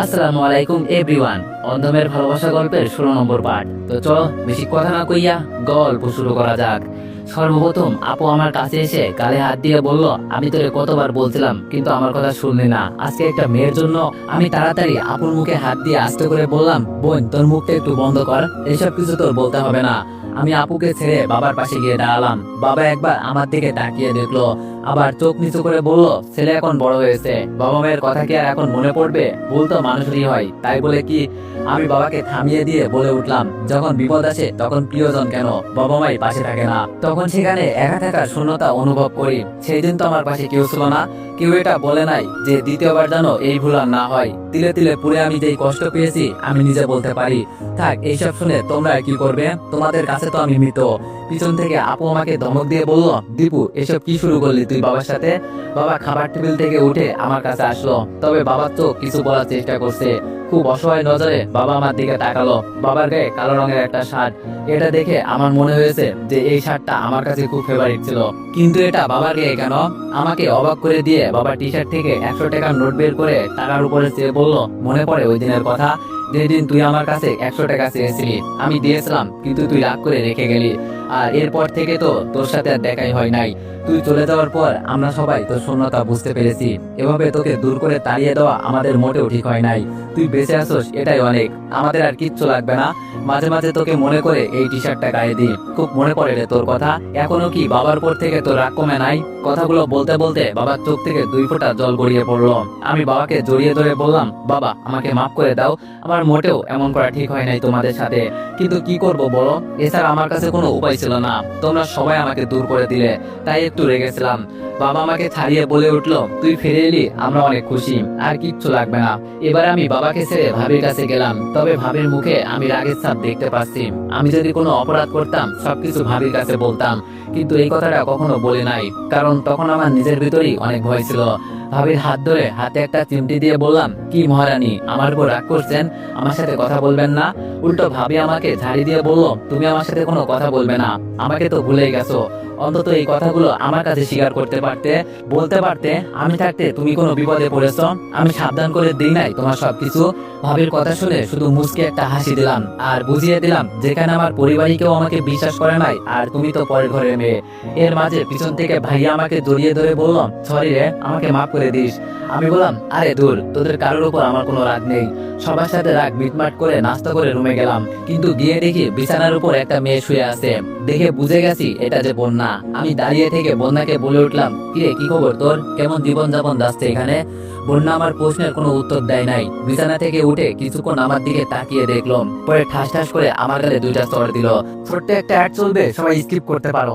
আসসালামু আলাইকুম এভরিওয়ান। অন্ধমের ভালোবাসা গল্পের ষোলো নম্বর পার্ট তো চলো, বেশি কথা না কইয়া গল্প শুরু করা যাক। সর্বপ্রথম, আপু আমার কাছে এসে গালে হাত দিয়ে বলল, আমি তোরে কতবার বলছিলাম, কিন্তু আমার কথা শুনলি না। আজকে একটা মেয়ের জন্য আমি তাড়াতাড়ি আপুর মুখে হাত দিয়ে আস্তে করে বললাম, বোন, তোর মুখটা একটু বন্ধ কর, এসব কিছু তোর বলতে হবে না। আমি আপুকে ছেড়ে বাবার পাশে গিয়ে দাঁড়ালাম। বাবা একবার আমার দিকে তাকিয়ে দেখল। আবার চোখ নিচু করে বলল, ছেলে এখন বড় হয়েছে। বাবা মায়ের কথা কি আর এখন মনে পড়বে? ভুল তো মানুষেরই হয়। তাই বলে কি, আমি বাবাকে থামিয়ে দিয়ে বলে উঠলাম, যখন বিপদ আসে তখন প্রিয়জন কেন? বাবা মাই পাশে থাকে না। তখন সেখানে একা থাকার শূন্যতা অনুভব করি। সেই দিন তো আমার পাশে কেউ ছিল না। কেউ এটা বলে নাই যে দ্বিতীয়বার যেন এই ভুল আর না হয়। তিলে তিলে পুরে আমি যেই কষ্ট পেয়েছি, আমি নিজে বলতে পারি, থাক, এইসব শুনে তোমরা কি করবে? তোমাদের কাছে তো আমি মৃত। পিছন থেকে আপু আমাকে ধমক দিয়ে বলল, দীপু, এসব কি শুরু করলি তুই? বাবার সাথে, বাবা, খাবার টেবিল থেকে উঠে আমার কাছে আসলো। তবে বাবা তো কিছু বলার চেষ্টা করছে। খুব অসহায় নজরে বাবা আমার দিকে তাকালো। বাবার গায়ে কালো রঙের একটা শার্ট। এটা দেখে আমার মনে হয়েছে যে এই শার্টটা আমার কাছে খুব ফেভারিট ছিল। কিন্তু এটা বাবার গায়ে কেন? আমাকে অবাক করে দিয়ে বাবা টি শার্ট থেকে একশো টাকার নোট বের করে টাকার উপরে চেয়ে বলল, মনে পড়ে ওই দিনের কথা? যেদিন তুই আমার কাছে একশো টাকা চেয়েছিলি, আমি দিয়েছিলাম, কিন্তু তুই রাগ করে রেখে গেলি। আর এরপর থেকে তো তোর সাথে আর দেখাই হয় নাই। তুই চলে যাওয়ার পর আমরা সবাই তোর শূন্যতা বুঝতে পেরেছি। এভাবে তোকে দূর করে তাড়িয়ে দেওয়া আমাদের মোটেও ঠিক হয় নাই। তুই বেঁচে আসোস এটাই অনেক। আমাদের আর কিচ্ছু লাগবে না। মাঝে মাঝে তোকে মনে করে এই টি শার্টটা গায়ে দিই। খুব মনে পড়ে রে তোর কথা। এখনও কি বাবার পর থেকে তোর রাগ কমে নাই? কথাগুলো বলতে বলতে বাবার চোখ থেকে দুই ফোঁটা জল গড়িয়ে পড়ল। আমি বাবাকে জড়িয়ে ধরে বললাম, বাবা, আমাকে মাফ করে দাও। আমার মোটেও এমন করা ঠিক হয় নাই তোমাদের সাথে। কিন্তু কি করব বলো? এছাড়া আমার কাছে কোনো উপায় ছিল না। তোমরা সবাই আমাকে দূর করে দিলে। তাই একটু রেগেছিলাম। বাবা আমাকে ছাড়িয়ে বলে উঠল, তুই ফিরে এলি, আমরা অনেক খুশি। আর কিচ্ছু লাগবে না। এবার আমি বাবাকে ছেড়ে ভাবির কাছে গেলাম। তবে ভাবির মুখে আমি রাগের ছাপ দেখতে পাচ্ছি। আমি যদি কোনো অপরাধ করতাম, সবকিছু ভাবির কাছে বলতাম। কিন্তু এই কথাটা কখনো বলে নাই, কারণ তখন আমার নিজের ভিতরেই অনেক ভয় ছিল। ভাবির হাত ধরে হাতে একটা চিমটি দিয়ে বললাম, কি মহারানী, আমার উপর রাগ করছেন? আমার সাথে কথা বলবেন না? উল্টো ভাবি আমাকে ঝাড়ি দিয়ে বলল, তুমি আমার সাথে কোনো কথা বলবে না। আমাকে তো ভুলেই গেছো। অন্তত এই কথাগুলো আমার কাছে স্বীকার করতে পারতে, বলতে পারতে আমি থাকতে তুমি কোনো বিপদে পড়েছো? আমি সাবধান করে দিই নাই তোমার সবকিছু? ভাবির কথা শুনে শুধু মুসকে একটা হাসি দিলাম আর বুঝিয়ে দিলাম, যেখানে আমার পরিবারই কেউ আমাকে বিশ্বাস করে নাই আর তুমি তো পরের ঘরের মেয়ে। এর মাঝে পিছন থেকে ভাইয়া আমাকে জড়িয়ে ধরে বললাম সরি রে, আমাকে মাফ করে দিস। আমি বললাম, আরে দূর, তোদের কারোর উপর আমার কোনো রাগ নেই। সবার সাথে রাগ মিটমাট করে নাস্তা করে রুমে গেলাম, কিন্তু গিয়ে দেখি বিছানার উপর একটা মেয়ে শুয়ে আছে। দেখে বুঝে গেছি এটা যে বন্যা। আমি দাঁড়িয়ে থেকে বন্যাকে বলে উঠলাম, কিরে, কি খবর তোর? কেমন জীবন যাপন যাচ্ছে এখানে? বন্যা আমার প্রশ্নের কোনো উত্তর দেয় নাই। বিছানা থেকে উঠে কিছুক্ষণ আমার দিকে তাকিয়ে দেখলাম, পরে ঠাস ঠাস করে আমার গালে দুইটা চড় দিল। ছোট্ট একটা অ্যাড চলবে, সবাই স্কিপ করতে পারো।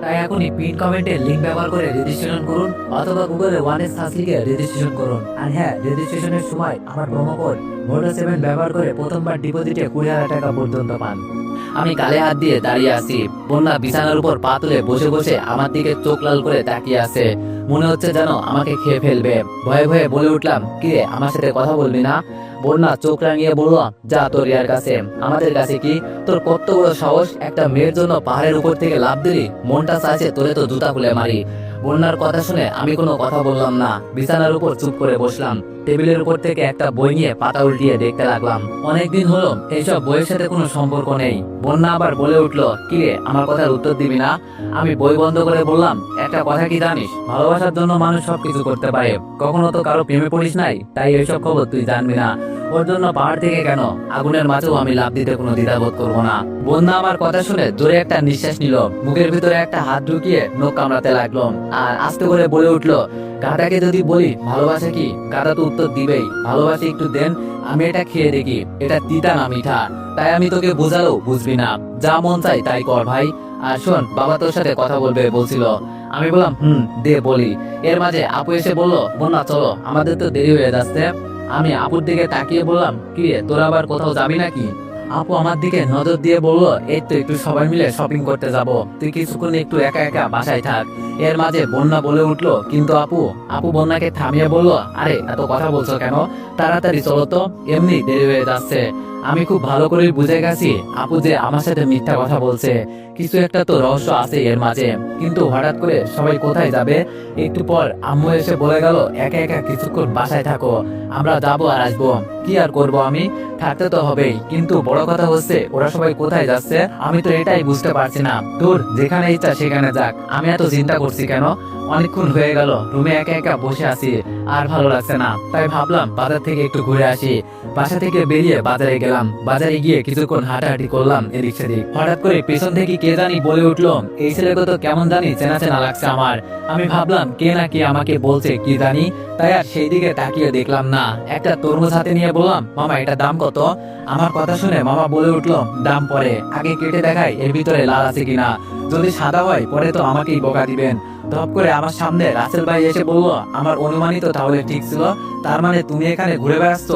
তাই এখনই পিন কমেন্টে লিংক ব্যবহার করে রেজিস্ট্রেশন করুন অথবা গুগলে ওয়ান এস সার্চ লিখে রেজিস্ট্রেশন করুন। আর হ্যাঁ রেজিস্ট্রেশনের সময় আমার প্রোমো কোড ভোটার সেভেন ব্যবহার করে প্রথমবার ডিপোজিটে কুড়ি হাজার টাকা পর্যন্ত পান। আমি কালে হাত দিয়ে দাঁড়িয়ে আছি, বন্যা বিছানার উপর পা তুলে বসে বসে আমার দিকে চোখ লাল করে তাকিয়ে আছে। মনে হচ্ছে যেন আমাকে খেয়ে ফেলবে। ভয়ে ভয়ে বলে উঠলাম, কিরে, আমার সাথে কথা বলবি না? বন্যা চোখ রাঙিয়ে বলল, যা তোর ইয়ার কাছে। আমাদের কাছে কি? তোর কত বড় সাহস? একটা মেয়ের জন্য পাহাড়ের উপর থেকে লাভ দিলি? মনটা চাইছে তোরে তো জুতা খুলে মারি। বন্যার কথা শুনে আমি কোনো কথা বললাম না। বিছানার উপর চুপ করে বসলাম। টেবিলের উপর থেকে একটা বই নিয়ে পাতা উল্টিয়ে দেখতে লাগলাম। অনেকদিন হলো, এইসব বইয়ের সাথে কোনো সম্পর্ক নেই। বন্যা আবার বলে উঠল কিরে আমার কথার উত্তর দিবি না? আমি বই বন্ধ করে বললাম, একটা কথা কি জানিস? ভালোবাসার জন্য মানুষ সবকিছু করতে পারে। কখনো তো কারও প্রেমে পড়িস নাই, তাই এইসব খবর তুই জানবি না। ওর জন্য পাহাড় থেকে কেন? আগুনের মাঝেও আমি লাভ দিতে কোনো দ্বিধাবোধ করব না। বন্যা আমার কথা শুনে জোরে একটা নিঃশ্বাস নিল। মুখের ভিতরে একটা হাত ঢুকিয়ে নখ কামড়াতে লাগল। আর আস্তে করে বলে উঠল গাদাকে যদি বলি, ভালোবাসা কি? গাদা তো উত্তর দিবেই। ভালোবাসা একটু দেন, আমি এটা খেয়ে দেখি। এটা তিতা না মিঠা। তাই আমি তোকে বোঝালো, বুঝবি না। যা মন চাই তাই কর ভাই। আর শোন, বাবা তোর সাথে কথা বলবে বলছিল। আমি বললাম, হুম, দে বলি। এর মাঝে আপু এসে বলল বন্যা চলো। আমাদের তো দেরি হয়ে যাচ্ছে। আমি আপুর দিকে তাকিয়ে বললাম কি রে, তোর আবার কোথাও যাবি নাকি? আপু আমার দিকে নজর দিয়ে বলল এই তো একটু সবাই মিলে শপিং করতে যাব। তুই কিছুক্ষণ একটু একা একা বাসায় থাক। এর মাঝে বন্যা বলে উঠল কিন্তু আপু আপু বন্যাকে থামিয়ে বলল আরে এত কথা বলছো কেন? তাড়াতাড়ি চলো তো এমনি দেরি হয়ে যাচ্ছে। আমি খুব ভালো করে বুঝে গেছি আপু যে আমার সাথে মিথ্যা কথা বলছে। কিছু একটা তো রহস্য আছে এর মাঝে। কিন্তু হঠাৎ করে সবাই কোথায় যাবে? একটু পর আম্মু এসে বলে গেল, একা একা কিছুক্ষণ বাসায় থাকো, আমরা যাব আর আসব। কি আর করব আমি? থাকতে তো হবেই। কিন্তু বড় কথা হচ্ছে, ওরা সবাই কোথায় যাচ্ছে? আমি তো এটাই বুঝতে পারছি না। তোর যেখানে ইচ্ছা সেখানে যাক। আমি এত চিন্তা করছি কেন? অনেকক্ষণ হয়ে গেল, রুমে একা একা বসে আছি। আর ভালো লাগছে না। তাই ভাবলাম বাজার থেকে একটু ঘুরে আসি। বাসা থেকে বেরিয়ে বাজারে গেলাম। বাজারে গিয়ে কিছুক্ষণ হাঁটাহাঁটি করলাম এদিক সেদিক। হঠাৎ করে পেছন থেকে কে জানি বলে উঠল, এই ছেলেকে তো কেমন জানি চেনা চেনা লাগছে আমার। আমি ভাবলাম, কে না কে আমাকে বলছে কি জানি, তাই আর সেই দিকে তাকিয়ে দেখলাম না। একটা তরমুজ হাতে নিয়ে বললাম, মামা, এটা দাম কত? আমার কথা শুনে মামা বলে উঠল, দাম পরে। আগে কেটে দেখাই, এর ভিতরে লাল আছে কিনা। যদি সাদা হয়, পরে তো আমাকেই বোকা দিবেন। ধপ করে আমার সামনে রাসেল ভাই এসে বলল, আমার অনুমানই তো তাহলে ঠিক ছিল। তার মানে তুমি এখানে ঘুরে বেড়াচ্ছ?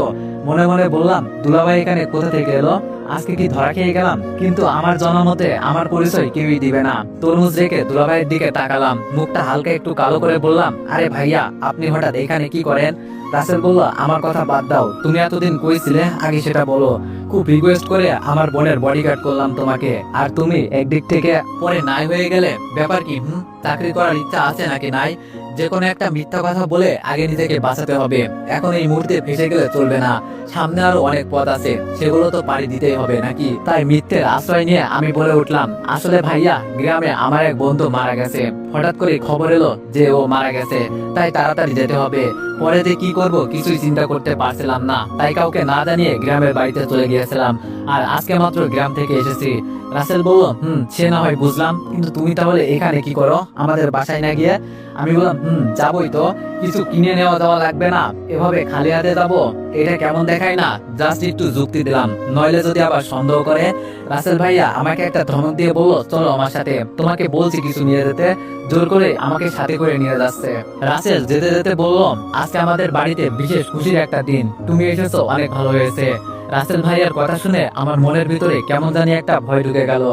মনে মনে বললাম, দুলাভাই এখানে কোথা থেকে এলো? আজকে কি ধরা খেয়ে গেলাম? কিন্তু আমার জানা মতে আমার পরিচয় কেউই দিবে না। তরমুজ রেখে দুলাভাইয়ের দিকে তাকালাম। মুখটা হালকা একটু কালো করে বললাম, আরে ভাইয়া, আপনি হঠাৎ এখানে কি করেন? রাসেল বলল, আমার কথা বাদ দাও। তুমি এতদিন কইছিলে আগে সেটা বলো। খুব রিকোয়েস্ট করে আমার বোনের বডিগার্ড করলাম তোমাকে। আর তুমি একদিক থেকে পরে নাই হয়ে গেলে ব্যাপার কি, হুম? চাকরি করার ইচ্ছা আছে নাকি নাই? যে কোনো একটা মিথ্যা কথা বলে আগে নিজেকে বাঁচাতে হবে। এখন এই মুহূর্তে ফেসে গেলে চলবে না। সামনে আরও অনেক পথ আছে, সেগুলো তো পাড়ি দিতেই হবে নাকি? তাই মিথ্যের আশ্রয় নিয়ে আমি বলে উঠলাম, আসলে ভাইয়া, গ্রামে আমার এক বন্ধু মারা গেছে। হঠাৎ করে খবর এলো যে ও মারা গেছে। তাই তাড়াতাড়ি যেতে হবে। পরে যে কি করব কিছুই চিন্তা করতে পারছিলাম না। তাই কাউকে না জানিয়ে গ্রামের বাড়িতে চলে গিয়েছিলাম। আর আজকে মাত্র গ্রাম থেকে এসেছি। রাসেল বলল, হুম, সে না হয় বুঝলাম। কিন্তু তুমি তাহলে এখানে কি করো? আমাদের বাসায় না গিয়ে? আমি বললাম, হুম, যাবই তো। কিছু কিনে নেওয়া দেওয়া লাগবে না। এভাবে খালি হাতে যাব? এটা কেমন দেখায় না? জাস্ট একটু যুক্তি দিলাম। নইলে যদি আবার সন্দেহ করে? রাসেল ভাইয়া আমাকে একটা ধমক দিয়ে বলল, চলো আমার সাথে। তোমাকে বলছি কিছু নিয়ে যেতে। জোর করে আমাকে সাথে করে নিয়ে যাচ্ছে। রাসেল, যেতে যেতে বলল আজকে আমাদের বাড়িতে বিশেষ খুশির একটা দিন। তুমি এসেছ, অনেক ভালো হয়েছে। রাসেল ভাইয়ার কথা শুনে আমার মনের ভিতরে কেমন জানি একটা ভয় ঢুকে গেল।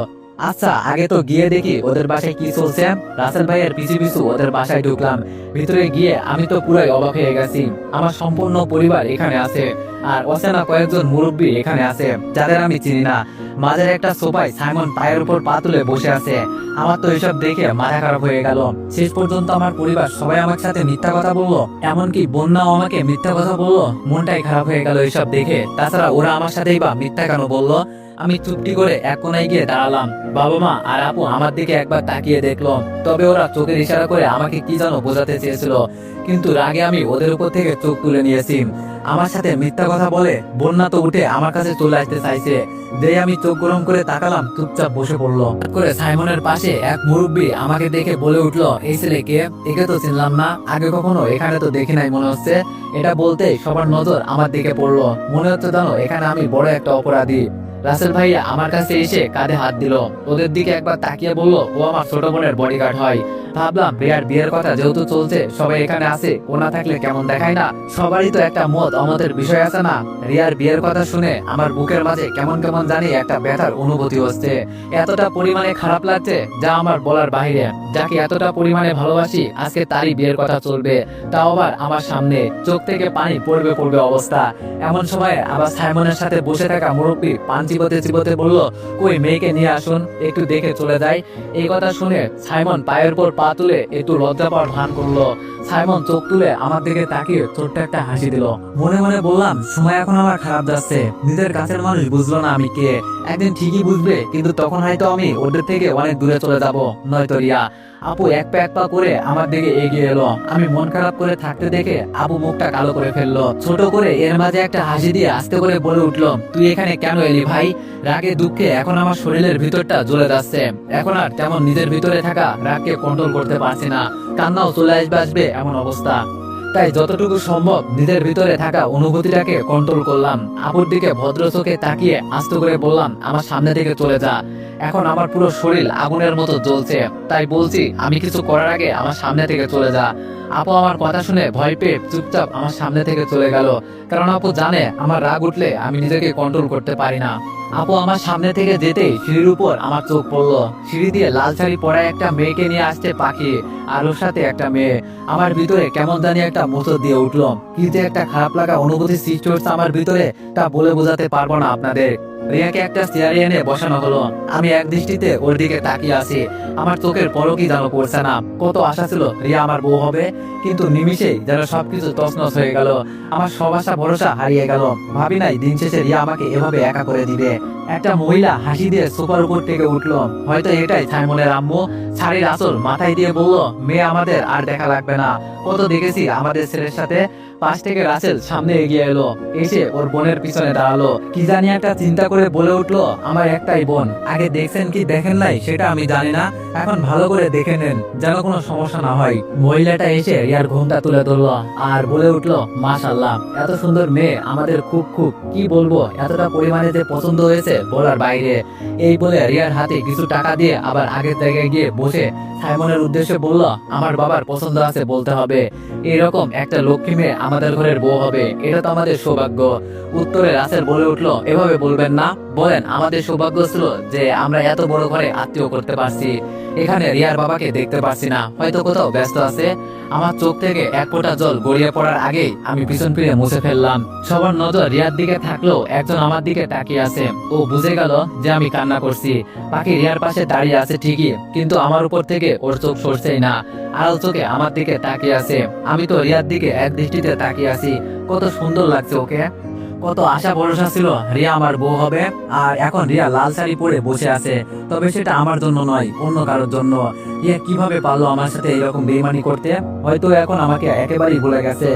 আচ্ছা আগে তো গিয়ে দেখি ওদের বাসায় কি চলছে রাসেল ভাইয়ের পিছু পিছু ওদের বাসায় ঢুকলাম। ভিতরে গিয়ে আমি তো পুরাই অবাক হয়ে গেছি। আমার সম্পূর্ণ পরিবার এখানে আছে, আর অচেনা কয়েকজন মুরব্বী এখানে আছে, যাদের আমি চিনি না। মাঝের একটা সোফায় সাইমন পায়ের উপর পা তুলে বসে আছে। আমার তো এসব দেখে মাথা খারাপ হয়ে গেল। শেষ পর্যন্ত আমার পরিবার সবাই আমার সাথে মিথ্যা কথা বলল। এমনকি বন্যাও আমাকে মিথ্যা কথা বলল। মনটাই খারাপ হয়ে গেল এসব দেখে। তাছাড়া ওরা আমার সাথেই বা মিথ্যা কেন বলল? আমি চুপটি করে এক কোনায় গিয়ে দাঁড়ালাম। বাবা মা আর আপু আমার দিকে একবার তাকিয়ে দেখল। তবে ওরা চোখের ইশারা করে আমাকে কি যেন বোঝাতে চেয়েছিল। কিন্তু রাগে আমি ওদের উপর থেকে চোখ তুলে নিয়েছি। আমার সাথে মিথ্যা কথা বলে বন্যা তো উঠে আমার কাছে চলে আসতে চাইছে। যে আমি চোখ গরম করে তাকালাম, চুপচাপ বসে পড়ল। করে সাইমনের পাশে এক মুরব্বী আমাকে দেখে বলে উঠল, এই ছেলে কে? একে তো চিনলাম না। আগে কখনো এখানে তো দেখি নাই মনে হচ্ছে। এটা বলতে সবার নজর আমার দিকে পড়ল। মনে হচ্ছে জানো এখানে আমি বড় একটা অপরাধী। রাসেল ভাইয়া আমার কাছে এসে কাঁধে হাত দিল। ওদের দিকে একবার তাকিয়ে বলল, ও আমার ছোট বোনের বডিগার্ড হয়। ভাবলাম রিয়ার বিয়ের কথা যেহেতু চলছে, সবাই এখানে আছে, ও না থাকলে কেমন দেখায় না? সবারই তো একটা মত, আমাদের বিষয় আছে না? রিয়ার বিয়ের কথা শুনে আমার বুকের মাঝে কেমন কেমন জানি একটা ব্যথার অনুভূতি হচ্ছে। এতটা পরিমাণে খারাপ লাগছে যা আমার বলার বাইরে যাকে এতটা পরিমাণে ভালোবাসি, আজকে তারই বিয়ের কথা চলবে। তাও আবার আমার সামনে চোখ থেকে পানি পড়বে পড়বে অবস্থা। এমন সময় আবার সাইমনের সাথে বসে থাকা মুরব্বী পান চিবোতে চিবোতে বলল, কই মেয়েকে নিয়ে আসুন, একটু দেখে চলে যায় এই কথা শুনে সাইমন পায়ের উপর পা তুলে একটু লজ্জা পাওয়ার ভান করল। সাইমন চোখ তুলে আমার দিকে তাকিয়ে ছোট্ট একটা হাসি দিল। মনে মনে বললাম, সময় এখন আমার খারাপ যাচ্ছে। নিজের কাছের মানুষ বুঝলো না আমি কে। একদিন ঠিকই বুঝবে, কিন্তু তখন হয়তো আমি ওদের থেকে অনেক দূরে চলে যাব। নয়তো রিয়া, আপু এক পা এক পা করে আমার দিকে এগিয়ে এলো। আমি মন খারাপ করে থাকতে দেখে আপু মুখটা কালো করে ফেলল। ছোট করে এর মাঝে একটা হাসি দিয়ে আস্তে করে বলে উঠল, তুই এখানে কেন এলি ভাই? রাগে দুঃখে এখন আমার শরীরের ভিতরটা জ্বলে যাচ্ছে। এখন আর তেমন নিজের ভিতরে থাকা রাগকে কন্ট্রোল করতে পারছি না। কান্নাও চলে আসবে আসবে। এমন অবস্থা। তাই যতটুকু সম্ভব নিজের ভিতরে থাকা অনুভূতিটাকে কন্ট্রোল করলাম। আপুর দিকে ভদ্র চোখে তাকিয়ে আস্ত করে বললাম, আমার সামনে থেকে চলে যা। এখন আমার পুরো শরীর আগুনের মতো জ্বলছে। তাই বলছি, আমি কিছু করার আগে আমার সামনে থেকে চলে যা। আপু আমার কথা শুনে ভয় পেয়ে চুপচাপ আমার সামনে থেকে চলে গেল। কারণ আপু জানে, আমার রাগ উঠলে আমি নিজেকে কন্ট্রোল করতে পারি না। আপু আমার সামনে থেকে যেতেই সিঁড়ির উপর আমার চোখ পড়ল। সিঁড়ি দিয়ে লাল শাড়ি পরা একটা মেয়েকে নিয়ে আসছে পাখি আর ওর সাথে একটা মেয়ে। আমার ভিতরে কেমন জানি একটা মোচর দিয়ে উঠল। কি যে একটা খারাপ লাগা অনুভূতি সৃষ্টি হচ্ছে আমার ভিতরে, তা বলে বোঝাতে পারব না আপনাদের। রিয়াকে একটা চেয়ারে এনে বসানো হলো। আমি এক দৃষ্টিতে ওর দিকে তাকিয়ে আছি। আমার চোখের যেন পড়ছে না। কত আশা ছিল রিয়া আমার বউ হবে, কিন্তু নিমিষেই যেন সবকিছু হয়ে গেল। আমার সব আশা ভরসা হারিয়ে গেল। ভাবি নাই, দিন শেষে রিয়া আমাকে এভাবে একা করে দিবে। একটা মহিলা হাসি দিয়ে সোফার উপর হয়তো এটাই সাইমনের আম্মু। আসল মাথায় দিয়ে বলল, মেয়ে আমাদের আর দেখা লাগবে না। কত দেখেছি আমাদের ছেলের সাথে। পাশ থেকে রাসেল সামনে এগিয়ে এলো। এসে ওর বোনের পিছনে দাঁড়াল। কি জানি একটা চিন্তা করে বলে উঠল, আমার একটাই বোন। আগে দেখছেন কি দেখেন নাই, সেটা আমি জানি না। এখন ভালো করে দেখে নেন, যেন কোনো সমস্যা না হয়। মহিলাটা এসে রিয়ার ঘুমটা তুলে ধরলো আর বলে উঠল মাশাল্লাহ এত সুন্দর মেয়ে আমাদের খুব খুব। কি বলব, এতটা পরিমাণে যে পছন্দ হয়েছে বলার বাইরে। এই বলে রিয়ার হাতে কিছু টাকা দিয়ে আবার আগের জায়গায় গিয়ে বসে সাইমনের উদ্দেশ্যে বলল, আমার বাবার পছন্দ আছে বলতে হবে। এরকম একটা লক্ষ্মী মেয়ে আমাদের ঘরের বউ হবে। এটা তো আমাদের সৌভাগ্য। উত্তরে রাসেল বলে উঠল, এভাবে বলবেন না। বলেন, আমাদের সৌভাগ্য ছিল যে আমরা এত বড় ঘরে আত্মীয় করতে পারছি। এখানে রিয়ার বাবাকে দেখতে পারছি না। হয়তো কোথাও ব্যস্ত আছে। আমার চোখ থেকে এক ফোঁটা জল গড়িয়ে পড়ার আগেই আমি পিছন ফিরে মুছে ফেললাম। সবার নজর রিয়ার দিকে থাকলেও একজন আমার দিকে তাকিয়ে আছে। ও বুঝে গেল যে আমি কান্না করছি। পাখি রিয়ার পাশে দাঁড়িয়ে আছে ঠিকই, কিন্তু আমার উপর থেকে ওর চোখ সরছেই না। আড়াল চোখে আমার দিকে তাকিয়ে আছে। আমি তো রিয়ার দিকে এক দৃষ্টিতে তাকিয়ে আছি। কত সুন্দর লাগছে ওকে। কত আশা ভরসা ছিল, রিয়া আমার বউ হবে। আর এখন রিয়া লাল শাড়ি পরে বসে আছে, তবে সেটা আমার জন্য নয়, অন্য কারোর জন্য। রিয়া কীভাবে পারল আমার সাথে এরকম বেইমানি করতে? হয়তো এখন আমাকে একেবারেই ভুলে গেছে।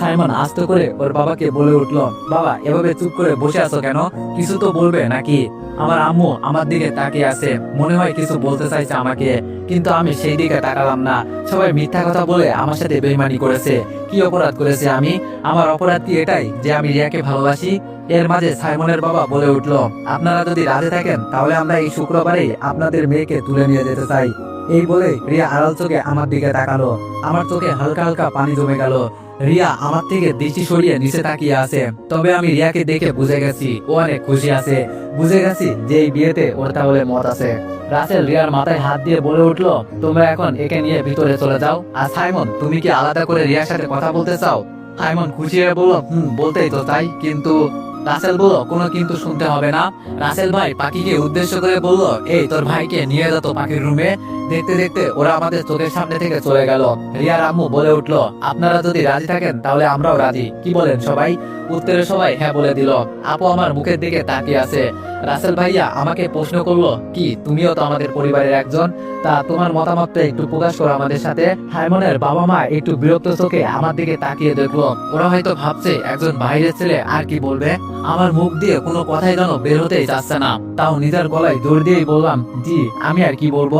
সাইমন আস্তে করে ওর বাবাকে বলে উঠল, বাবা, এভাবে চুপ করে বসে আছো কেন? কিছু তো বলবে নাকি? আমার আম্মু আমার দিকে তাকিয়ে আছে, মনে হয় কিছু বলতে চাইছে আমাকে, কিন্তু আমি সেই দিকে তাকালাম না। সবাই মিথ্যা কথা বলে আমার সাথে বেইমানি করেছে। কি অপরাধ করেছে আমি? আমার অপরাধ কি এটাই যে আমি রিয়াকে ভালোবাসি? এর মাঝে সাইমনের বাবা বলে উঠল, আপনারা যদি রাজে থাকেন, তাহলে আমরা এই শুক্রবারেই আপনাদের মেয়েকে তুলে নিয়ে যেতে চাই। এই বলে রিয়া আড়াল চোখে আমার দিকে তাকালো। আমার চোখে হালকা হালকা পানি জমে গেল। রিয়া আমার থেকে দৃষ্টি সরিয়ে নিচে তাকিয়ে আছে। তবে আমি রিয়াকে দেখে বুঝে গেছি ও অনেক খুশি আছে। বুঝে গেছি যে এই বিয়েতে ওর তাহলে মত আছে। রাসেল রিয়ার মাথায় হাত দিয়ে বলে উঠল, তোমরা এখন একে নিয়ে ভিতরে চলে যাও। আর সাইমন, তুমি কি আলাদা করে রিয়ার সাথে কথা বলতে চাও? সাইমন খুশি হয়ে বলল, হুম, বলতেই তো তাই কিন্তু রাসেল বলল, কোনো কিন্তু শুনতে হবে না। রাসেল ভাই পাখিকে উদ্দেশ্য করে বলল, এই তোর ভাইকে নিয়ে যেত পাখির রুমে। দেখতে দেখতে ওরা আমাদের চোখের সামনে থেকে চলে গেল। রিয়ার আম্মু বলে উঠল, আপনারা যদি রাজি থাকেন, তাহলে আমরাও রাজি। কি বলেন সবাই? উত্তরে সবাই হ্যাঁ বলে দিল, আপু আমার মুখের দিকে তাকিয়ে আছে। রাসেল ভাইয়া আমাকে প্রশ্ন করল, কি, তুমিও তো আমাদের পরিবারের একজন? তা তোমার মতামতটা একটু প্রকাশ করো আমাদের সাথে। হাইমনের বাবা মা একটু বিরক্ত চোখে আমার দিকে তাকিয়ে দেখল, ওরা হয়তো ভাবছে একজন বাইরের ছেলে, আর কি বলবে? আমার মুখ দিয়ে কোনো কথাই যেন বের হতেই যাচ্ছে না। তাও নিজের গলায় জোর দিয়েই বললাম, জি, আমি আর কি বলব?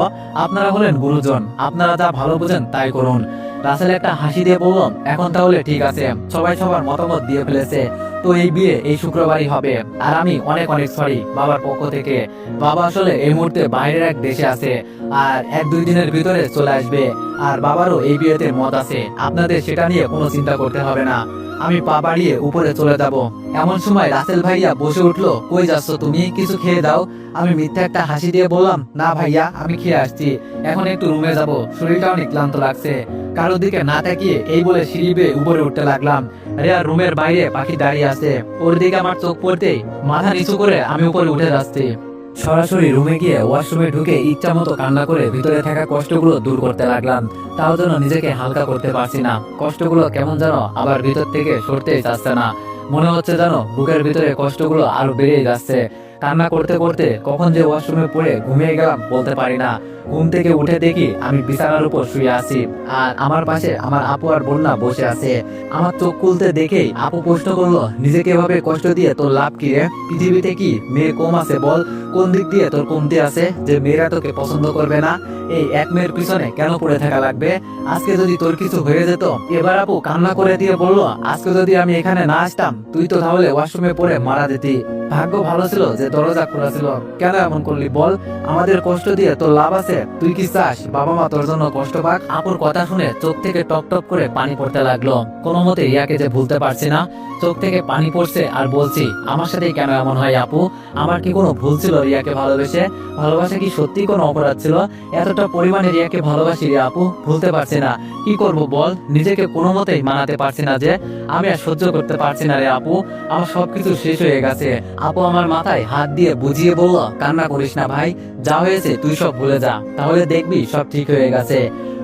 আপনারা হলেন গুরুজন। আপনারা যা ভালো বুঝেন তাই করুন। রাসেল একটা হাসি দিয়ে বলল, এখন তাহলে ঠিক আছে। সবাই সবার মতামত দিয়ে ফেলেছে। তো এই বিয়ে এই শুক্রবারই হবে। আর আমি অনেক অনেক সরি বাবার পক্ষ থেকে। বাবা আসলে এই মুহূর্তে বাইরের এক দেশে আছে। আর এক দুই দিনের ভিতরে চলে আসবে। আর বাবারও এই বিয়েতে মত আছে। আপনাদের সেটা নিয়ে কোনো চিন্তা করতে হবে না। আমি পা বাড়িয়ে উপরে চলে যাব। এমন সময় রাসেল ভাইয়া বসে উঠল, কই যাচ্ছ তুমি? কিছু খেয়ে দাও। আমি মিথ্যা একটা হাসি দিয়ে বললাম, না ভাইয়া, আমি খেয়ে আসছি। এখন একটু রুমে যাব, শরীরটা অনেক ক্লান্ত লাগছে। কারোর দিকে না তাকিয়ে এই বলে সিঁড়ি বেয়ে উপরে উঠতে লাগলাম। রিয়া রুমের বাইরে পাখি দাঁড়িয়ে আছে। ওর দিকে আমার চোখ পড়তেই মাথা নিচু করে আমি উপরে উঠে যাচ্ছি। সরাসরি রুমে গিয়ে ওয়াশরুমে ঢুকে ইচ্ছা মতো কান্না করে ভিতরে থাকা কষ্টগুলো দূর করতে লাগলাম। তাও যেন নিজেকে হালকা করতে পারছি না। কষ্টগুলো কেমন যেন আবার ভিতর থেকে সরতেই চাচ্ছে না। মনে হচ্ছে যেন বুকের ভিতরে কষ্টগুলো আরও বেড়ে যাচ্ছে। কান্না করতে করতে কখন যে ওয়াশরুমে পড়ে ঘুমিয়ে গেলাম বলতে পারি না। ঘুম থেকে উঠে দেখি আমি বিছানার উপর শুয়ে আছি আর আমার পাশে আমার আপু আর বন্যা বসে আছে। আমার চোখ খুলতে দেখেই আপু প্রশ্ন করল, নিজেকে এভাবে কষ্ট দিয়ে তোর লাভ কি রে? পৃথিবীতে কি মেয়ে কম আছে বল? কোন দিক দিয়ে তোর কমতি আছে যে মেয়েরা তোকে পছন্দ করবে না? এই এক মেয়ের পিছনে কেন পড়ে থাকা লাগবে? আজকে যদি তোর কিছু হয়ে যেত, এবার আপু কান্না করে দিয়ে বলল, আজকে যদি আমি এখানে না আসতাম, তুই তো তাহলে ওয়াশরুমে পড়ে মারা যেতি। ভাগ্য ভালো ছিল যে দরজা খোলা ছিল। কেন এমন করলি বল? আমাদের কষ্ট দিয়ে তোর লাভ আছে। তুই কি চাস? বাবা মা তোর জন্য কষ্ট পাক? আপুর কথা শুনে চোখ থেকে টপ টপ করে পানি পড়তে লাগল। কোনো মতে রিয়াকে যে ভুলতে পারছি না। চোখ থেকে পানি পড়ছে আর বলছি, আমার সাথে কেন এমন হয় আপু? আমার কি কোনো ভুল ছিল রিয়াকে ভালোবেসে? ভালোবাসা কি সত্যি কোনো অপরাধ ছিল? এতটা পরিমাণে রিয়াকে ভালোবাসি রে আপু, ভুলতে পারছি না। কি করব বল? নিজেকে কোনো মতেই মানাতে পারছি না যে, আমি আর সহ্য করতে পারছি না রে আপু। আমার সবকিছু শেষ হয়ে গেছে। আপু আমার মাথায় হাত দিয়ে বুঝিয়ে বলল, কান্না করিস না ভাই, যা হয়েছে তুই সব ভুলে যা, তাহলে দেখবি সব ঠিক হয়ে গেছে।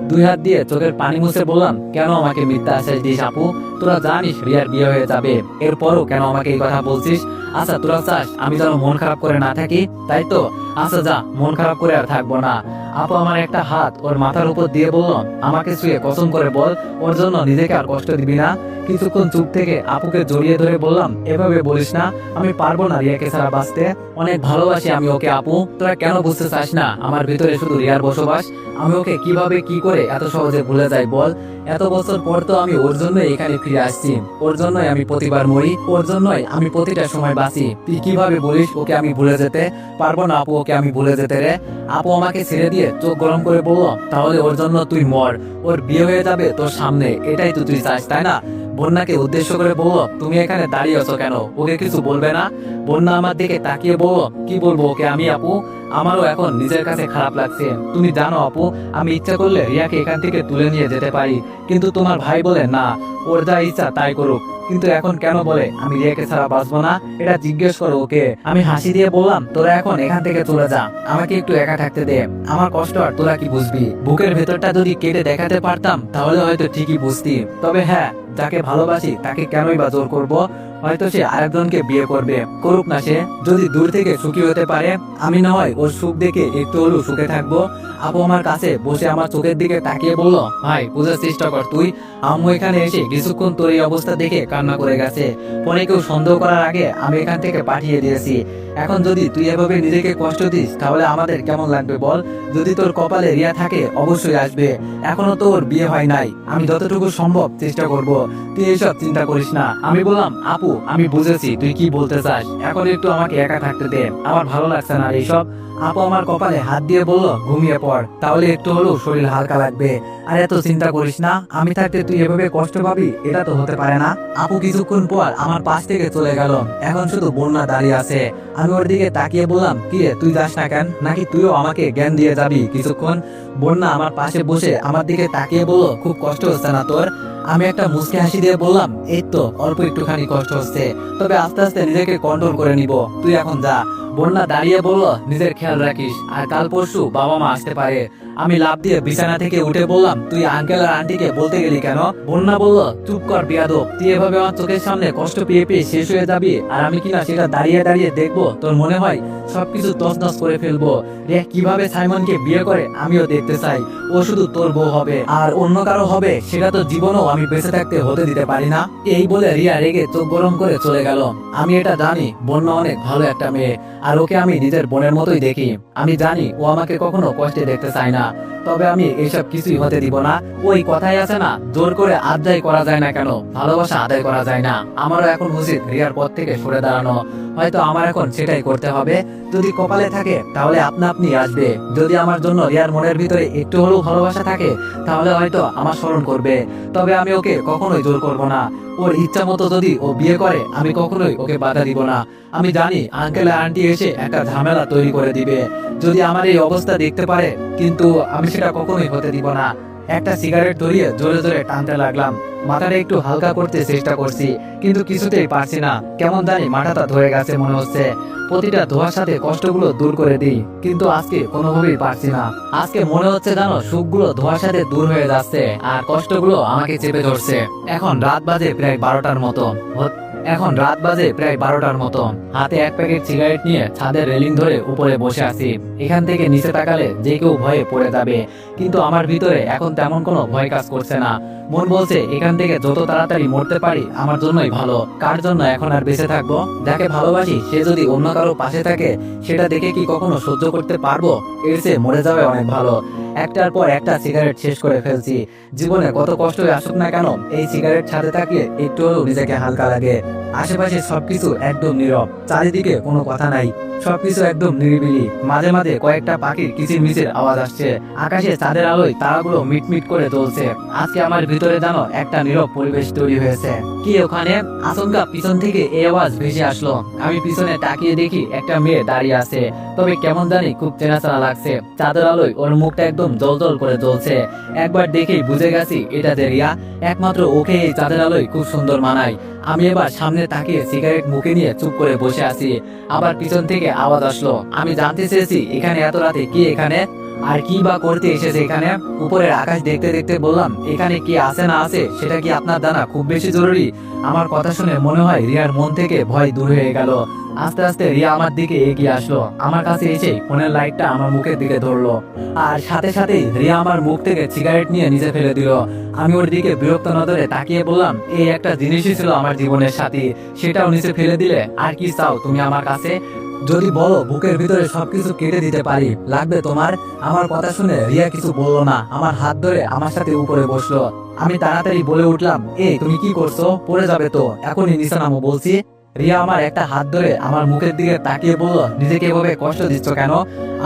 দুই হাত দিয়ে চোখের পানি মুছে বললাম, কেন আমাকে মিথ্যা আশ্বাস দিস আপু? তোরা জানিস রিয়ার বিয়ে হয়ে যাবে, এরপরও কেন আমাকে এই কথা বলছিস? আচ্ছা তোরা চাস আমি যেন মন খারাপ করে না থাকি? তাই তো আচ্ছা যা, মন খারাপ করে আর থাকব না। আপু আমার একটা হাত ওর মাথার উপর দিয়ে বলল, আমাকে শুয়ে কসম করে বল, ওর জন্য নিজেকে আর কষ্ট দিবি না। কিছুক্ষণ চুপ থেকে আপুকে জড়িয়ে ধরে বললাম, এভাবে বলিস না, আমি পারব না রিয়াকে ছাড়া বাঁচতে। অনেক ভালোবাসি আমি ওকে, আপু। তোরা কেন বুঝতে চাস না? আমার ভিতরে শুধু রিয়ার বসবাস। আমি ওকে কীভাবে, কি করে এত সহজে ভুলে যাই বল? এত বছর পর তো আমি ওর জন্য এখানে ফিরে আসছি। ওর জন্যই আমি প্রতিবার মরি, ওর জন্যই আমি প্রতিটা সময় বাঁচি। তুই কীভাবে বলিস ওকে আমি ভুলে যেতে পারব না, আপু, ওকে আমি ভুলে যেতে রে। আপু আমাকে ছেড়ে দিয়ে চোখ গরম করে বলল, তাহলে ওর জন্য তুই মর, ওর বিয়ে হয়ে যাবে তোর সামনে, এটাই তো তুই চাস, তাই না? বন্যাকে উদ্দেশ্য করে বলল তুমি এখানে দাঁড়িয়ে আছো কেন? ওকে কিছু বলবে না? বন্যা আমার দিকে তাকিয়ে বলল কি বলব ওকে আমি, আপু? আমারও এখন নিজের কাছে খারাপ লাগছে। তুমি জানো, আপু, আমি ইচ্ছা করলে রিয়াকে এখান থেকে তুলে নিয়ে যেতে পারি। কিন্তু তোমার ভাই বলে, না, ওর যা ইচ্ছা তাই করুক। কিন্তু এখন কেন বলে, আমি রিয়াকে ছাড়া বাঁচবো না? এটা জিজ্ঞেস করো ওকে। আমি হাসি দিয়ে বললাম, তোরা এখন এখান থেকে চলে যা। আমাকে একটু একা থাকতে দে। আমার কষ্ট আর তোরা কি বুঝবি? বুকের ভেতরটা যদি কেটে দেখাতে পারতাম, তাহলে হয়তো ঠিকই বুঝতি। তবে হ্যাঁ যাকে ভালোবাসি তাকে কেনই বা জোর করব? হয়তো সে আরেকজনকে বিয়ে করবে। করুক না সে, যদি দূর থেকে সুখী হতে পারে, আমি না হয় ওর সুখ দেখে একটু হলেও সুখে থাকব। আপু আমার কাছে বসে আমার চোখের দিকে তাকিয়ে বলল, ভাই, বুঝার চেষ্টা কর তুই। আম্মু এখানে এসে কিছুক্ষণ তোর এই অবস্থা দেখে কান্না করে গেছে। পরে কেউ সন্দেহ করার আগে আমি এখান থেকে পাঠিয়ে দিয়েছি। এখন যদি তুই এভাবে নিজেকে কষ্ট দিস, তাহলে আমাদের কেমন লাগবে বল? যদি তোর কপালে রিয়া থাকে, অবশ্যই আসবে। এখনও তোর বিয়ে হয় নাই। আমি যতটুকু সম্ভব চেষ্টা করব। তুই এসব চিন্তা করিস না। আমি বললাম, আপু আমি বুঝেছি, তুই কি বলতে চাস? এখন একটু আমাকে একা থাকতে দে, আমার ভালো লাগছে না এইসব। আপু আমার কপালে হাত দিয়ে বলল, ঘুমিয়ে পড়, তাহলে একটু হলেও শরীর হালকা লাগবে। আর, এত চিন্তা করিস না, আমি থাকতে তুই এভাবে কষ্ট পাবি? এটা তো হতে পারে না। আপু, কিছুক্ষণ পর আমার পাশ থেকে চলে গেল, এখন শুধু বন্যা দাঁড়িয়ে আছে। আমি ওর দিকে তাকিয়ে বললাম, কি তুই যাস না কেন? নাকি তুইও আমাকে জ্ঞান দিয়ে যাবি? কিছুক্ষণ বন্যা আমার পাশে বসে আমার দিকে তাকিয়ে বলল, খুব কষ্ট হচ্ছে না তোর? আমি একটা মুসকে হাসি দিয়ে বললাম, এই তো, অল্প একটুখানি কষ্ট হচ্ছে, তবে আস্তে আস্তে নিজেকে কন্ট্রোল করে নিব, তুই এখন যা। বন্যা দাঁড়িয়ে বলল নিজের খেয়াল রাখিস। আর কাল পরশু বাবা মা আসতে পারে। আমি লাভ দিয়ে বিছানা থেকে উঠে বললাম, তুই আঙ্কেল আর আন্টিকে বলতে গেলি কেন? বন্যা বলল, চুপ কর বিয়াদব, তুই এভাবে আমার চোখের সামনে কষ্ট পেয়ে পেয়ে শেষ হয়ে যাবি আর আমি কিনা সেটা দাঁড়িয়ে দাঁড়িয়ে দেখব। তোর মনে হয় সবকিছু তছনছ করে ফেলব? রে, কীভাবে সাইমনকে বিয়ে করে আমিও দেখতে চাই। ও শুধু তোর বউ হবে আর অন্য কারও হবে, সেটা তো জীবনও আমি বেঁচে থাকতে হতে দিতে পারি না। এই বলে রিয়া রেগে চোখ গরম করে চলে গেল। আমি এটা জানি, বন্যা অনেক ভালো একটা মেয়ে, আর ওকে আমি নিজের বোনের মতোই দেখি। আমি জানি ও আমাকে কখনো কষ্টে দেখতে চায় না। তবে আমি এইসব কিছুই হতে দিব না। ওই কথাই আছে না, জোর করে আদায় করা যায় না কেন? ভালোবাসা আদায় করা যায় না। আমারও এখন উচিত রিয়ার পথ থেকে সরে দাঁড়ানো। হয়তো আমার এখন সেটাই করতে হবে। যদি কপালে থাকে, তাহলে আপনা আপনি আসবে। যদি আমার জন্য রিয়ার মনের ভিতরে একটু হলেও ভালোবাসা থাকে, তাহলে হয়তো আমার স্মরণ করবে। তবে আমি ওকে কখনোই জোর করব না। ওর ইচ্ছা মতো যদি ও বিয়ে করে, আমি কখনোই ওকে বাধা দিব না। আমি জানি আঙ্কেল আন্টি এসে একটা ঝামেলা তৈরি করে দিবে। যদি আমার এই অবস্থা দেখতে পারে, কিন্তু আমি সেটা কখনোই হতে দিব না। একটা সিগারেট ধরিয়ে জোরে জোরে টানতে লাগলাম। মাথাটা একটু হালকা করতে চেষ্টা করছি, কিন্তু কিছুতেই পারছি না। কেমন জানি মাথাটা ধরে গেছে মনে হচ্ছে। প্রতিটা ধোয়ার সাথে কষ্টগুলো দূর করে দিই, কিন্তু আজকে কোনোভাবেই পারছি না। আজকে মনে হচ্ছে জানো সুখগুলো ধোয়ার সাথে দূর হয়ে যাচ্ছে, আর কষ্টগুলো আমাকে চেপে ধরছে। এখন রাত বাজে প্রায় বারোটার মতো। এখন রাত বাজে প্রায় বারোটার মতো। হাতে এক প্যাকেট সিগারেট নিয়ে ছাদের রেলিং ধরে উপরে বসে আছি। এখান থেকে নিচে তাকালে যে কেউ ভয়ে পড়ে যাবে। কিন্তু আমার ভিতরে এখন তেমন কোনো ভয় কাজ করছে না। মন বলছে, এখান থেকে যত তাড়াতাড়ি মরতে পারি, আমার জন্যই ভালো। কার জন্য এখন আর বেঁচে থাকব? যাকে ভালোবাসি, সে যদি অন্য কারও পাশে থাকে, সেটা দেখে কি কখনো সহ্য করতে পারব? এর চেয়ে মরে যাওয়া অনেক ভালো। একটার পর একটা সিগারেট শেষ করে ফেলছি। জীবনে কত কষ্টই আসুক না কেন, এই সিগারেট সাথে থাকলে একটু নিজেকে হালকা লাগে। আশেপাশে সবকিছু একদম নীরব, চারিদিকে কোনো কথা নাই। সবকিছু একদম নিরিবিলি। মাঝে মাঝে কয়েকটা পাখির কিচির মিচির আওয়াজ আসছে। আকাশে চাঁদের আলোয় তারাগুলো মিটমিট করে জ্বলছে। আজকে আমার ভিতরে যেন একটা নীরব পরিবেশ তৈরি হয়েছে। কি ওখানে? আচমকা পিছন থেকে এই আওয়াজ ভেসে আসলো। আমি পিছনে তাকিয়ে দেখি একটা মেয়ে দাঁড়িয়ে আছে। তবে কেমন জানি খুব চেনা লাগছে। চাঁদের আলোয় ওর মুখটা একদম জল জল করে জ্বলছে একবার দেখেই বুঝে গেছি, এটা যে রিয়া একমাত্র ওকে এই চাঁদের আলোয় খুব সুন্দর মানায়। আমি এবার সামনে তাকিয়ে সিগারেট মুখে নিয়ে চুপ করে বসে আছি। আবার পিছন থেকে আওয়াজ আসলো, আমি জানতে চেয়েছি, এখানে এত রাতে কি এখানে? আর কি বা করতে এসেছে এখানে? উপরের আকাশ দেখতে দেখতে বললাম, এখানে কি আছে না আছে, সেটা কি আপনার জানা খুব বেশি জরুরি? আমার কথা শুনে মনে হয় রিয়ার মন থেকে ভয় দূর হয়ে গেল। আস্তে আস্তে রিয়া আমার দিকে এগিয়ে আসলো। আমার কাছে এসে ফোনের লাইটটা আমার মুখের দিকে ধরলো। আর সাথে সাথেই রিয়া আমার মুখ থেকে সিগারেট নিয়ে নিচে ফেলে দিল। আমি ওর দিকে বিরক্ত নজরে তাকিয়ে বললাম, এই একটা জিনিসই ছিল আমার জীবনের সাথী। সেটাও নিচে ফেলে দিলে আর কি চাও তুমি আমার কাছে? যদি বলো বুকের ভিতরে সবকিছু কেটে দিতে পারি, লাগবে তোমার? আমার কথা শুনে রিয়া কিছু বলল না। আমার হাত ধরে আমার সাথে উপরে বসল। আমি তাড়াতাড়ি বলে উঠলাম, এই তুমি কি করছ? পড়ে যাবে তো। এখনই নিচে নামো বলছি। রিয়া আমার একটা হাত ধরে আমার মুখের দিকে তাকিয়ে বলল, নিজেকে এভাবে কষ্ট দিচ্ছ কেন?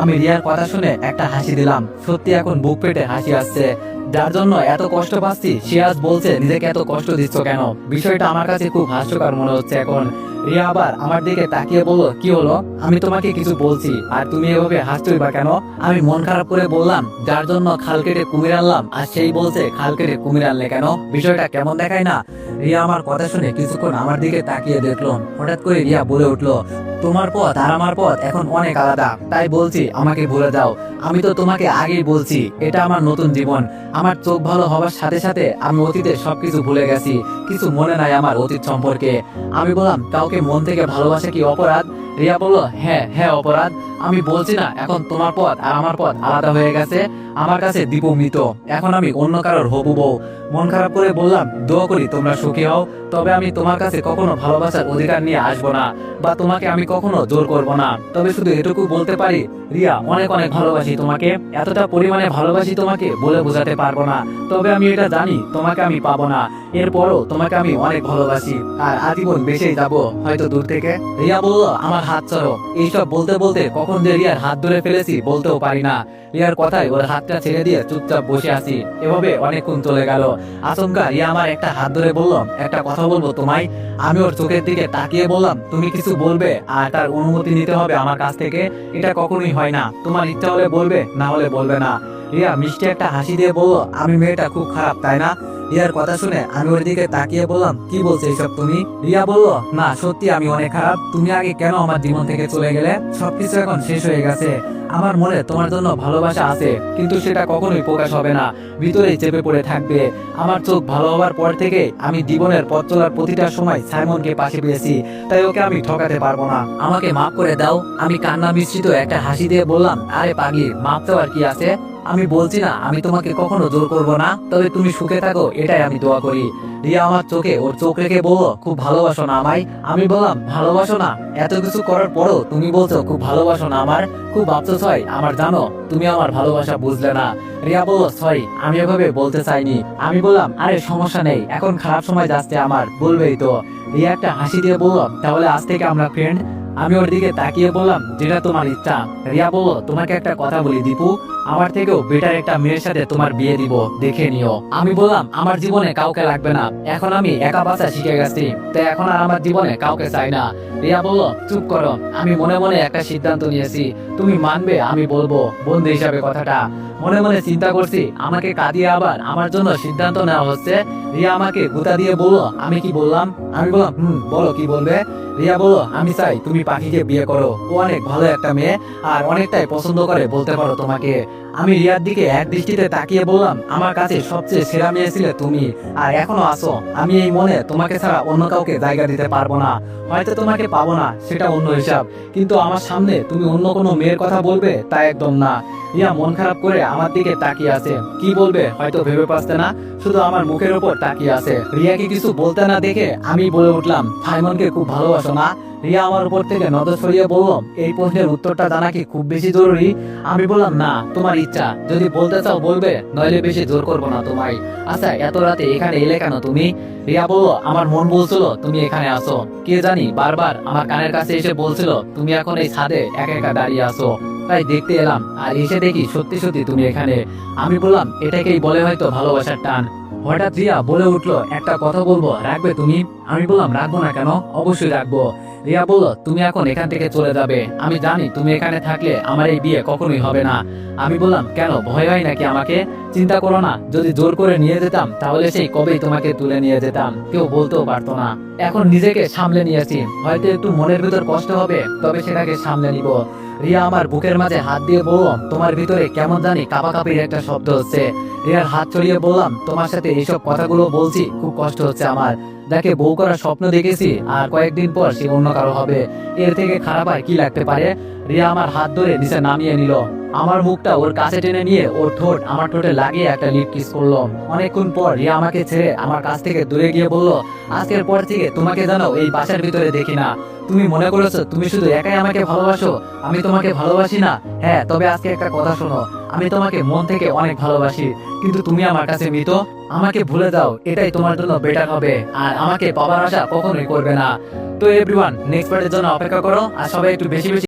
আমি রিয়ার কথা শুনে একটা হাসি দিলাম। সত্যি এখন বুক পেটে হাসি আসছে। যার জন্য এত কষ্ট পাচ্ছি, সে আজ বলছে, নিজেকে এত কষ্ট দিচ্ছ কেন? বিষয়টা আমার কাছে খুব হাস্যকর মনে হচ্ছে এখন। রিয়া আবার আমার দিকে তাকিয়ে বলল, কি হলো? আমি তোমাকে কিছু বলছি। আর তুমি এভাবে হাসছোই বা কেন? আমি মন খারাপ করে বললাম, যার জন্য খাল কেটে কুমির আনলাম, আর সেই বলছে, খাল কেটে কুমির আনলে কেন? বিষয়টা কেমন দেখায় না? রিয়া আমার কথা শুনে কিছুক্ষণ আমার দিকে তাকিয়ে দেখল। হঠাৎ করে রিয়া বলে উঠল, তোমার পথ আর আমার পথ এখন অনেক আলাদা। তাই বলছি, আমাকে ভুলে দাও আমি তো তোমাকে আগেই বলছি, এটা আমার নতুন জীবন। আমার চোখ ভালো হওয়ার সাথে সাথে আমি অতীতে সবকিছু ভুলে গেছি। কিছু মনে নাই আমার অতীত সম্পর্কে। আমি বললাম, কাউকে মন থেকে ভালোবাসা কি অপরাধ? রিয়া বলল হ্যাঁ হ্যাঁ অপরাধ। আমি বলছি না, এখন তোমার পথ আর আমার পথ আলাদা হয়ে গেছে। আমার কাছে দীপু মৃত এখন আমি অন্য কারোর হবু বউ। মন খারাপ করে বললাম, দোয়া করি তোমরা সুখী হও। তবে আমি তোমার কাছে কখনো ভালোবাসার অধিকার নিয়ে আসব না, বা তোমাকে আমি কখনো জোর করব না। তবে শুধু এটুকু বলতে পারি, রিয়া, অনেক অনেক ভালোবাসি তোমাকে, এতটা পরিমাণে ভালোবাসি তোমাকে বলে বোঝাতে পারব না। তবে আমি এটা জানি, তোমাকে আমি পাবো না। এরপরও তোমাকে আমি অনেক ভালোবাসি, আর আজীবন বেঁচেই যাব, হয়তো দূর থেকে। রিয়া বলল, আমার হাত ছাড়ো। এইসব বলতে বলতে কখন যে রিয়ার হাত ধরে ফেলেছি বলতেও পারি না। রিয়ার কথায় ওর হাতটা ছেড়ে দিয়ে চুপচাপ বসে আছি। এভাবে অনেকক্ষণ চলে গেল। আচমকা রিয়া আমার একটা হাত ধরে বলল, একটা কথা বলব তোমায়। আমি ওর চোখের দিকে তাকিয়ে বললাম, তুমি কিছু বলবে? আর তার অনুমতি নিতে হবে আমার কাছ থেকে? এটা কখনোই হয় না। তোমার ইচ্ছা হলে বলবে, না হলে বলবে না। রিয়া মিষ্টি একটা হাসি দিয়ে বলল, আমি মেয়েটা খুব খারাপ, তাই না? রিয়ার কথা শুনে আমি ওর দিকে তাকিয়ে বললাম, কি বলছো এইসব তুমি? রিয়া বলল, না, সত্যি আমি অনেক খারাপ। তুমি আগে কেন আমার জীবন থেকে চলে গেলে? সবকিছু এখন শেষ হয়ে গেছে। আমার মনে তোমার জন্য ভালোবাসা আছে, কিন্তু সেটা কখনোই প্রকাশ হবে না। ভিতরেই চেপে পড়ে থাকবে। আমার চোখ ভালো হওয়ার পর থেকে আমি জীবনের পথ চলার প্রতিটা সময় সাইমনকে পাশে পেয়েছি। তাই ওকে আমি ঠকাতে পারব না। আমাকে মাফ করে দাও। আমি কান্না মিশ্রিত একটা হাসি দিয়ে বললাম, আরে পাগি মাফ দেওয়ার কি আছে? আমি বলছি, না, আমি তোমাকে কখনো জোর করব না। তবে তুমি সুখে থাকো এটাই আমি দোয়া করি। রিয়া, আমার চোখে, ওর চোখ রেখে বলল খুব ভালোবাসো না আমায়। আমি বললাম, ভালোবাসো না, এত কিছু করার পরও তুমি বলছো, খুব ভালোবাসো না আমার। খুব আফসোস হয়, আমার জানো, তুমি আমার ভালোবাসা বুঝলে না। রিয়া বলল, সরি, আমি এভাবে বলতে চাইনি। আমি বললাম, আরে, সমস্যা নেই, এখন খারাপ সময় যাচ্ছে আমার, বলবেই তো। রিয়া একটা হাসি দিয়ে বলল, তাহলে আজ থেকে আমরা ফ্রেন্ড আমি ওর দিকে তাকিয়ে বললাম, যেটা তোমার ইচ্ছা। রিয়া বলল, তোমাকে একটা কথা বলি দীপু। আমার থেকেও বেটার একটা মেয়ের সাথে তোমার বিয়ে দিব, দেখে নিও। আমি বললাম, আমার জীবনে কাউকে লাগবে না। এখন আমি একা বাঁচা শিখে গেছি, তাই এখন আর আমার জীবনে কাউকে চাই না। রিয়া বলল, চুপ করো। আমি মনে মনে একটা সিদ্ধান্ত নিয়েছি। তুমি মানবে, আমি বলব। বন্ধু হিসাবে কথাটা। মনে মনে চিন্তা করছি, আমাকে কাঁদিয়ে আবার আমার জন্য সিদ্ধান্ত নেওয়া হচ্ছে। রিয়া আমাকে গুতা দিয়ে বলল, আমি কি বললাম? আমি বললাম, হুম, বলো কি বলবে? রিয়া বলল, আমি চাই তুমি পাখিকে বিয়ে করো। ও অনেক ভালো একটা মেয়ে আর অনেকটাই পছন্দ করে বলতে পারো তোমাকে। আমি রিয়ার দিকে এক দৃষ্টিতে তাকিয়ে বললাম, আমার কাছে সবচেয়ে সেরা মেয়ে ছিলে তুমি আর এখনও আসো আমি এই মনে তোমাকে ছাড়া অন্য কাউকে জায়গা দিতে পারব না। হয়তো তোমাকে পাবো না, সেটা অন্য হিসাব। কিন্তু আমার সামনে তুমি অন্য কোনো মেয়ের কথা বলবে তা একদম না। রিয়া মন খারাপ করে আমার দিকে তাকিয়ে আছে। কি বলবে? হয়তো ভেবে পাচ্ছে না। শুধু আমার মুখের উপর তাকিয়ে আছে। রিয়াকে কিছু বলতে না দেখে আমি বলে উঠলাম ফাইমনকে খুব ভালোবাসো না? রিয়া আমার উপর থেকে নজর সরিয়ে বলল, এই প্রশ্নের উত্তরটা জানা কি খুব বেশি জরুরি? আমি বললাম, না, তোমার ইচ্ছা। যদি বলতে চাও বলবে, নইলে বেশি জোর করব না তোমায়। আচ্ছা এত রাতে এখানে এলে কেন তুমি? রিয়া বলল, আমার মন বলছিল তুমি এখানে আসো কে জানি, বারবার আমার কানের কাছে এসে বলছিল, তুমি এখন এই ছাদে একা একা দাঁড়িয়ে আসো তাই দেখতে এলাম আর এসে দেখি সত্যি সত্যি তুমি এখানে। আমি বললাম, এটাকেই বলে হয়তো ভালোবাসার টান। হঠাৎ রিয়া বলে উঠল, একটা কথা বলব, রাখবে তুমি? আমি বললাম, রাখব না কেন? অবশ্যই রাখব। রিয়া বলল, তুমি এখন এখান থেকে চলে যাবে। আমি জানি তুমি এখানে থাকলে আমার এই বিয়ে কখনোই হবে না। আমি বললাম, কেন, ভয় হয় নাকি আমাকে? চিন্তা করো না, যদি জোর করে নিয়ে যেতাম, তাহলে সেই কবেই তোমাকে তুলে নিয়ে যেতাম। কেউ বলতেও পারতো না। এখন নিজেকে সামলে নিয়েছি। হয়তো একটু মনের ভিতর কষ্ট হবে, তবে সেটাকে সামলে নিব। রিয়া আমার বুকের মাঝে হাত দিয়ে বললাম, তোমার ভিতরে কেমন জানি কাপাকাপির একটা শব্দ হচ্ছে। রিয়ার হাত ছড়িয়ে বললাম, তোমার সাথে এইসব কথাগুলো বলছি, খুব কষ্ট হচ্ছে আমার। দেখে বউ করার স্বপ্ন দেখেছি, আর কয়েকদিন পর সে অন্য কারও হবে। এর থেকে খারাপ আর কি লাগতে পারে? রিয়া আমার হাত ধরে নিচে নামিয়ে নিল। আমার মুখটা ওর কাছে টেনে নিয়ে ওর ঠোঁট আমার ঠোঁটে লাগিয়ে একটা লিপ কিস করল অনেকক্ষণ পর রিয়া আমাকে ছেড়ে আমার কাছ থেকে দূরে গিয়ে বলল, আজকের পর থেকে তোমাকে জানো এই বাসার ভিতরে দেখি না। তুমি মনে করেছ তুমি শুধু একাই আমাকে ভালোবাসো? আমি তোমাকে ভালোবাসি না? হ্যাঁ তবে আজকে একটা কথা শোনো। আমি তোমাকে মন থেকে অনেক ভালোবাসি, কিন্তু তুমি আমার কাছে মৃত? আমাকে ভুলে দাও এটাই তোমার জন্য বেটার হবে। আর আমাকে পাবার আশা কখনোই করবে না। তো এভরিওয়ান নেক্সট পার্টের জন্য অপেক্ষা করো, আর সবাই একটু বেশি বেশি